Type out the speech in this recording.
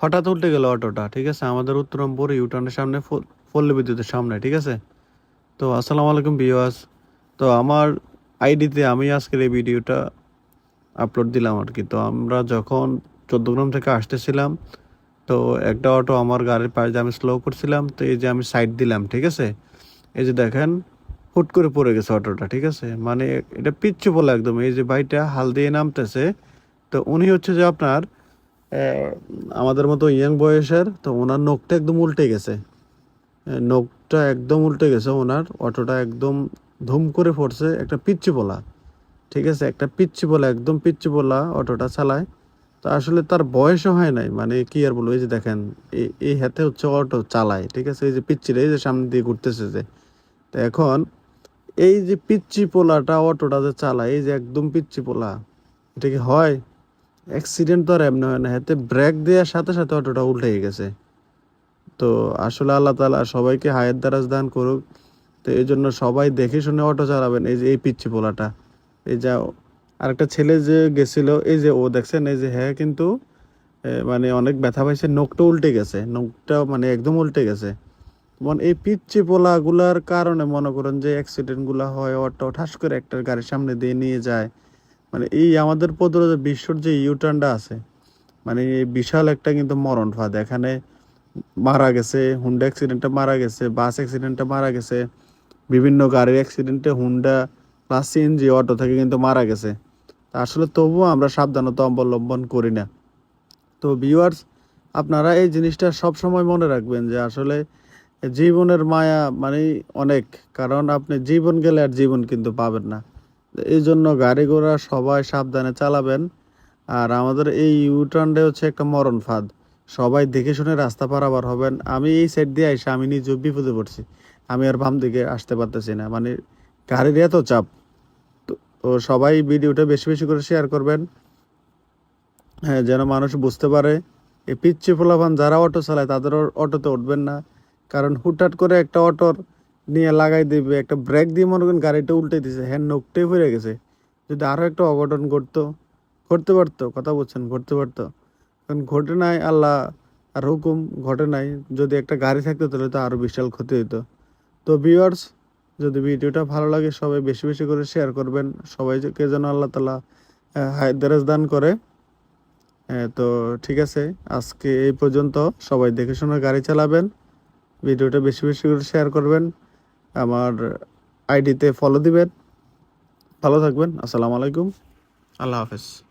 হঠাৎ উল্টে গেল অটোটা, ঠিক আছে? আমাদের উত্তরমপুর ইউটার্নের সামনে পল্লী বিদ্যুতের সামনে, ঠিক আছে? তো আসসালামু আলাইকুম বিওয়াস তো আমার আইডিতে আমি আজকের এই ভিডিওটা আপলোড দিলাম আর কি। তো আমরা যখন চোদ্দগ্রাম থেকে আসতেছিলাম, তো একটা অটো আমার গাড়ির পাশে আমি স্লো করছিলাম, তো এই যে আমি সাইড দিলাম, ঠিক আছে? এই যে দেখেন, হুট করে পড়ে গেছে অটোটা, ঠিক আছে? মানে এটা পিচ্ছু বলে একদম। এই যে বাইটা হাল দিয়ে নামতেছে, তো উনি হচ্ছে যে আপনার আমাদের মতো ইয়াং বয়সের, তো ওনার নখটা একদম উল্টে গেছে। নখটা একদম উল্টে গেছে ওনার, অটোটা একদম ধুম করে পড়ছে একটা পিচ্ছি পোলা। ঠিক আছে? একটা পিচ্ছি পোলা, একদম পিচ্ছি পোলা অটোটা চালায়। তো আসলে তার বয়সও হয় নাই মানে কি আর বলব, এই যে দেখেন এই এই হাতে হচ্ছে অটো চালায়, ঠিক আছে? এই যে পিচ্ছিটা এই যে সামনে দিয়ে ঘুরতেছে যে। তো এখন, এই যে পিচ্ছি পোলাটা অটোটা যে চালায়, এই যে একদম পিচ্ছি পোলা, এটা কি হয়? অ্যাক্সিডেন্ট তো আর এমনি হয় না। হাতে ব্রেক দেওয়ার সাথে সাথে অটোটা উল্টে গেছে। তো আসলে আল্লাহ তালা সবাইকে হায়ের দ্বারাজ দান করুক। তো এই জন্য সবাই দেখে শুনে অটো চালাবেন। এই যে, এই পিচ্ছি পোলাটা। এই যা, আরেকটা ছেলে যে গেছিল, এই যে ও দেখছেন, এই যে হ্যাঁ কিন্তু মানে অনেক ব্যথা পাইছে, নখটা উল্টে গেছে। নখটা মানে একদম উল্টে গেছে। মানে এই পিচ্ছি পোলাগুলার কারণে মনে করেন যে অ্যাক্সিডেন্টগুলা হয়, অটো ঠাস করে একটা গাড়ির সামনে দিয়ে নিয়ে যায়। মানে এই আমাদের প্রতিরোধ বিশ্বর যে ইউটার্নটা আছে মানে বিশাল একটা কিন্তু মরণ ফাঁদ। এখানে মারা গেছে হুন্ডা অ্যাক্সিডেন্টে মারা গেছে বাস অ্যাক্সিডেন্টে মারা গেছে, বিভিন্ন গাড়ির অ্যাক্সিডেন্টে হুন্ডা প্লাস সিএনজি অটো থেকে কিন্তু মারা গেছে। আসলে তবুও আমরা সাবধানতা অবলম্বন করি না। তো ভিউয়ার্স আপনারা এই জিনিসটা সব সময় মনে রাখবেন যে আসলে জীবনের মায়া মানে অনেক, কারণ আপনি জীবন গেলে আর জীবন কিন্তু পাবেন না। এই জন্য গাড়ি ঘোড়া সবাই সাবধানে চালাবেন। আর আমাদের এই ইউটার্নটা হচ্ছে একটা মরণ ফাঁদ। সবাই দেখে শুনে রাস্তা পারাবার হবেন। আমি এই সাইড দিয়ে আইসা, আমি নিজে বিপদে পড়ছি। আমি আর বাম দিকে আসতে পারতেছি না। মানে গাড়ির এত চাপ। তো সবাই ভিডিওটা বেশি বেশি করে শেয়ার করবেন। হ্যাঁ যেন মানুষ বুঝতে পারে, এই পিচ্ছি ফোলাফান যারা অটো চালায় তাদের অটোতে উঠবেন না। কারণ হুটহাট করে একটা অটোর নিয়ে লাগাই দিবে একটা ব্রেক দিয়ে মনে করেন গাড়িটা উল্টে দিছে হ্যাঁ নোকটাই হয়ে গেছে। যদি আরও একটা অঘটন ঘটতো ঘটতে পারতো কথা বলছেন ঘটতে পারতো। কারণ ঘটে নাই আল্লাহ আর হুকুম ঘটে নাই। যদি একটা গাড়ি থাকতো তাহলে তো আরও বিশাল ক্ষতি হতো তো ভিউয়ার্স যদি ভিডিওটা ভালো লাগে সবাই বেশি বেশি করে শেয়ার করবেন। সবাইকে যেন আল্লাহ তালা হায়দারাজ দান করে। হ্যাঁ, তো ঠিক আছে আজকে এই পর্যন্ত সবাই দেখে শুনে গাড়ি চালাবেন। ভিডিওটা বেশি বেশি করে শেয়ার করবেন। আমার আইডিতে ফলো দিবেন। ভালো থাকবেন। আসসালামু আলাইকুম। আল্লাহ হাফেজ।